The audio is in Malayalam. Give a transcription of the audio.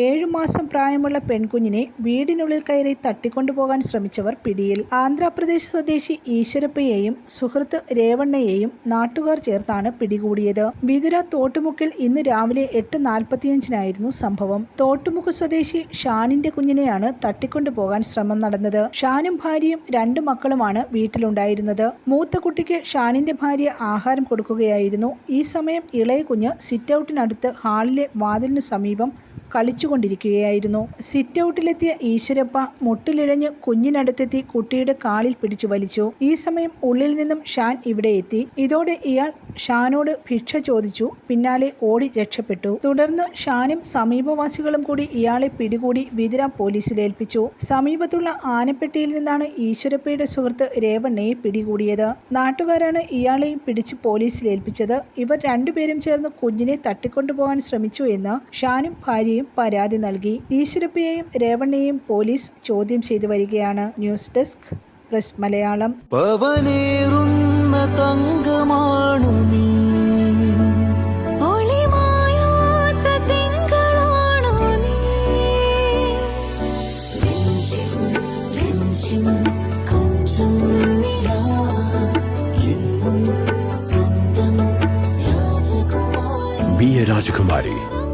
ഏഴുമാസം പ്രായമുള്ള പെൺകുഞ്ഞിനെ വീടിനുള്ളിൽ കയറി തട്ടിക്കൊണ്ടുപോകാൻ ശ്രമിച്ചവർ പിടിയിൽ. ആന്ധ്രാപ്രദേശ് സ്വദേശി ഈശ്വരപ്പയെയും സുഹൃത്ത് രേവണ്ണയെയും നാട്ടുകാർ ചേർത്താണ് പിടികൂടിയത്. വിതുര തോട്ടുമുക്കിൽ ഇന്ന് രാവിലെ എട്ട് നാൽപ്പത്തിയഞ്ചിനായിരുന്നു സംഭവം. തോട്ടുമുക്ക് സ്വദേശി ഷാനിന്റെ കുഞ്ഞിനെയാണ് തട്ടിക്കൊണ്ടുപോകാൻ ശ്രമം നടന്നത്. ഷാനും ഭാര്യയും രണ്ട് മക്കളുമാണ് വീട്ടിലുണ്ടായിരുന്നത്. മൂത്ത കുട്ടിക്ക് ഷാനിന്റെ ഭാര്യ ആഹാരം കൊടുക്കുകയായിരുന്നു. ഈ സമയം ഇളയ കുഞ്ഞ് സിറ്റൗട്ടിനടുത്ത് ഹാളിലെ വാതിലിനു സമീപം കളിച്ചുകൊണ്ടിരിക്കുകയായിരുന്നു. സിറ്റൗട്ടിലെത്തിയ ഈശ്വരപ്പ മുട്ടിലിഴഞ്ഞ് കുഞ്ഞിനടുത്തെത്തി കുട്ടിയുടെ കാലിൽ പിടിച്ചു വലിച്ചു. ഈ സമയം ഉള്ളിൽ നിന്നും ഷാൻ ഇവിടെ എത്തി. ഇതോടെ ഇയാൾ ഷാനോട് ഭിക്ഷ ചോദിച്ചു. പിന്നാലെ ഓടി രക്ഷപ്പെട്ടു. തുടർന്ന് ഷാനും സമീപവാസികളും കൂടി ഇയാളെ പിടികൂടി വിതിര പോലീസിലേൽപ്പിച്ചു സമീപത്തുള്ള ആനപ്പെട്ടിയിൽ നിന്നാണ് ഈശ്വരപ്പയുടെ സുഹൃത്ത് രേവണ്ണയെ പിടികൂടിയത്. നാട്ടുകാരാണ് ഇയാളെയും പിടിച്ച് പോലീസിലേൽപ്പിച്ചത് ഇവർ രണ്ടുപേരും ചേർന്ന് കുഞ്ഞിനെ തട്ടിക്കൊണ്ടുപോകാൻ ശ്രമിച്ചു എന്ന് ഷാനും ഭാര്യയും പരാതി നൽകി. ഈശ്വരപ്പയെയും രേവണ്ണയെയും പോലീസ് ചോദ്യം ചെയ്തു വരികയാണ്. News desk press Malayalam. തങ്കമാണു നീ. രാജകുമാരി Be a Rajakumari.